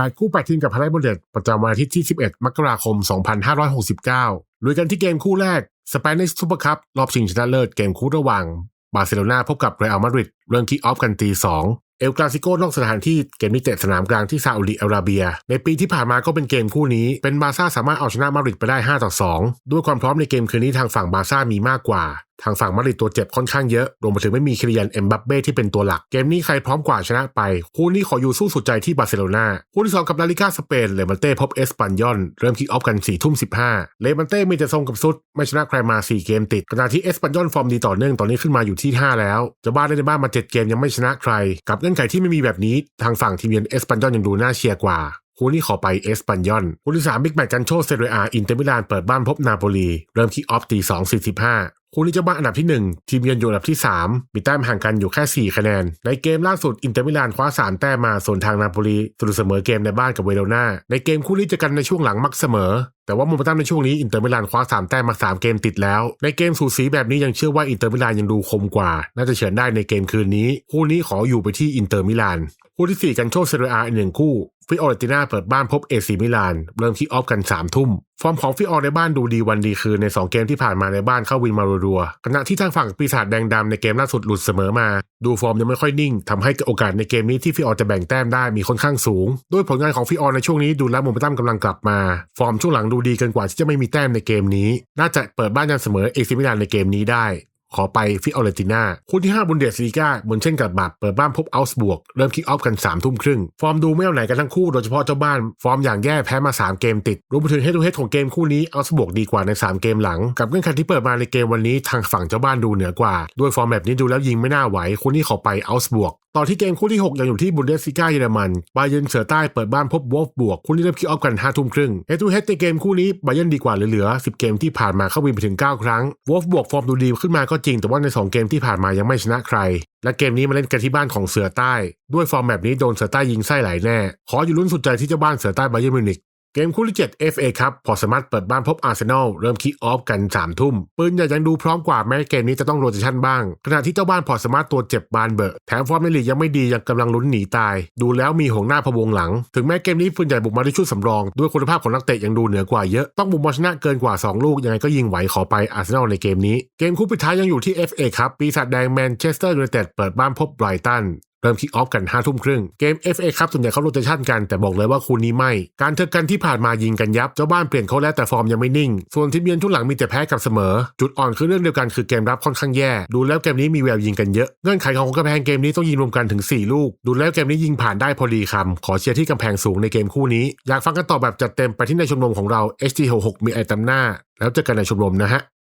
8คู่8ทีมกับพาราบุเดตประจำวันอาทิตย์ที่ 11 มกราคม 2569ลุยกันที่เกมคู่แรกสเปนิชซูเปอร์คัพรอบชิงชนะเลิศเกมคู่ระหว่าง บาร์เซโลนาพบกับเรอัลมาดริดเริ่มคิกออฟกันตี2เอลกราซิโกนอกสถานที่เกมนี้เตะสนามกลางที่ซาอุดิอาระเบีย ในปีที่ผ่านมาก็เป็นเกมคู่นี้ เป็นบาร์ซ่าสามารถเอาชนะมาดริดไปได้ 5 ต่อ 2 ด้วยความพร้อมในเกมคืนนี้ทางฝั่งบาร์ซ่ามีมากกว่า ทางฝั่งมาดริดตัวเจ็บค่อนข้างเยอะ รวมไปถึงไม่มีคิริยันเอ็มบัปเบ้ที่เป็นตัวหลัก เกมนี้ใครพร้อมกว่าชนะไป คู่นี้ขออยู่สู้สุดใจที่บาร์เซโลนาคู่ที่สองกับลาลิก้าสเปนเลมันเต้พบเอสปันยอน เริ่มคิกออฟกัน4ทุ่ม15เลมันเต้มีแต่ทรงกับซุด ไม่ชนะใครมา 4 เกมติดขณะที่เอสปันยอนฟอร์มดีต่อเนื่องตอนนี้ขึ้นมาอยู่ที่ 5 แล้วจะบ้านได้ในบ้านมา 7 เกมยังไม่ชนะใคร กับเงื่อนไขที่ไม่มีแบบนี้ทางฝั่งทีมเยือนเอสปันยอนยังดูน่าเชียร์กว่าคู่นี้ขอไปเอสปันยอนคู่ที่สามบิ๊กแมตช์กันโชเซเรียอาอินเตอร์มิลานเปิดบ้านพบนาโปลีเริ่มคิกออฟตีสองสี่สิบห้า คู่นี้เจ้าบ้านอันดับที่ 1 ทีมเยือนอยู่อันดับที่ 3 มีแต้มห่างกันอยู่แค่ 4 คะแนน ในเกมล่าสุดอินเตอร์มิลานคว้า 3 แต้มมาส่วนทางนาโปลีสรุปเสมอเกมในบ้านกับเวโรนาในเกมคู่นี้จอกันในช่วงหลังมักเสมอ แต่ว่าโมเมนตัมในช่วงนี้อินเตอร์มิลานคว้า 3 แต้มมา 3 เกมติดแล้ว ในเกมสูสีแบบนี้ยังเชื่อว่าอินเตอร์มิลานยังดูคมกว่า น่าจะเฉือนได้ในเกมคืนนี้ คู่นี้ขออยู่ไปที่อินเตอร์มิลานคู่ที่ 4 กันโชคเซเรียอาอีกหนึ่งคู่ฟิออเรติน่าเปิดบ้านพบเอซีมิลาน เริ่มคิกออฟกัน3ทุ่ม ฟอร์มของฟิออในบ้านดูดีวันดีคืนใน 2 เกมที่ผ่านมาในบ้านเข้าวินมารัวๆขณะที่ทางฝั่งปีศาจแดงดำในเกมล่าสุดหลุดเสมอมา ดูฟอร์มยังไม่ค่อยนิ่งทำให้โอกาสในเกมนี้ที่ฟิออจะแบ่งแต้มได้มีค่อนข้างสูงด้วยผลงานของฟิออในช่วงนี้ดูแล้วโมเมนตัมกำลังกลับมา ฟอร์มช่วงหลังดูดีเกินกว่าที่จะไม่มีแต้มในเกมนี้ น่าจะเปิดบ้านยันเสมอเอซิมิลานในเกมนี้ได้ ขอไปฟิออเรติน่าคู่ที่5บุนเดสลีกาเหมือนเช่นกับบัตเปิดบ้านพบอัลส์บวก เริ่มคิกออฟกัน3ามทุ่มครึ่ง ฟอร์มดูไม่เอาไหนกันทั้งคู่โดยเฉพาะเจ้าบ้าน ฟอร์มอย่างแย่แพ้มา 3 เกมติด รวมไปถึงเฮดทูเฮดของเกมคู่นี้อัลส์บวกดีกว่าใน 3 เกมหลัง กับเงื่อนไขที่เปิดมาในเกมวันนี้ทางฝั่งเจ้าบ้านดูเหนือกว่า ด้วยฟอร์มแบบนี้ดูแล้วยิงไม่น่าไหวคู่นี้ขอไปอัลส์บวก ต่อที่เกมคู่ที่ 6 ยังอยู่ที่บุนเดสลิก้าเยอรมันบาเยนเสือใต้เปิดบ้านพบวอลฟบวกคู่นี้เริ่มคิกออฟกัน5ทุ่มครึ่งเฮดทูเฮดในเกมคู่นี้บาเยนดีกว่าเหลือๆ10 เกมที่ผ่านมาเข้าวินไปถึง 9 ครั้งวอลฟบวกฟอร์มดูดีขึ้นมาก็จริง แต่ว่าใน 2 เกมที่ผ่านมายังไม่ชนะใคร และเกมนี้มาเล่นกันที่บ้านของเสือใต้ ด้วยฟอร์มแบบนี้โดนเสือใต้ยิงไส้ไหลแน่ ขออยู่ลุ้นสุดใจที่เจ้าบ้านเสือใต้บาเยนมิวนิก เกมคู่ที่ 7 FA ครับพอสามารถเปิดบ้านพบอาร์เซนอลเริ่มคิกออฟกัน 3 ทุ่ม ปืนใหญ่ยังดูพร้อมกว่าแม้เกมนี้จะต้องโรเตชันบ้าง ขณะที่เจ้าบ้านพอสามารถตัวเจ็บบานเบอะแถมฟอร์มในลีกยังไม่ดียังกำลังลุ้นหนีตาย ดูแล้วมีหงหน้าพวงหลัง ถึงแม้เกมนี้ปืนใหญ่บุกมาด้วยชุดสำรอง ด้วยคุณภาพของนักเตะยังดูเหนือกว่าเยอะต้องบุกมาชนะเกินกว่า 2 ลูกยังไงก็ยิงไหวขอไปอาร์เซนอลในเกมนี้ เกมคู่ปิดท้ายยังอยู่ที่ FA ครับปีศาจแดงแมนเชสเตอร์ยูไนเต็ดเปิดบ้านพบไบรตัน เริ่มคิกออฟกัน5ทุ่มครึ่งเกม FA ครับส่วนใหญ่เขาโรเตชันกันแต่บอกเลยว่าคู่นี้ไม่ การเทอกันที่ผ่านมายิงกันยับ เจ้าบ้านเปลี่ยนเขาแล้วแต่ฟอร์มยังไม่นิ่ง ส่วนทีมเยือนทุกหลังมีแต่แพ้กับเสมอ จุดอ่อนคือเรื่องเดียวกันคือเกมรับค่อนข้างแย่ ดูแล้วเกมนี้มีแววยิงกันเยอะ เงื่อนไขของกำแพงเกมนี้ต้องยิงรวมกันถึง 4 ลูก ดูแล้วเกมนี้ยิงผ่านได้พอดีคำขอเชียร์ที่กำแพงสูงในเกมคู่นี้อยากฟังกันต่อแบบจัดเต็มไปที่ในชมรมของเรา HT66 มีไอตำหน้า แล้วเจอกันในชมรมนะฮะ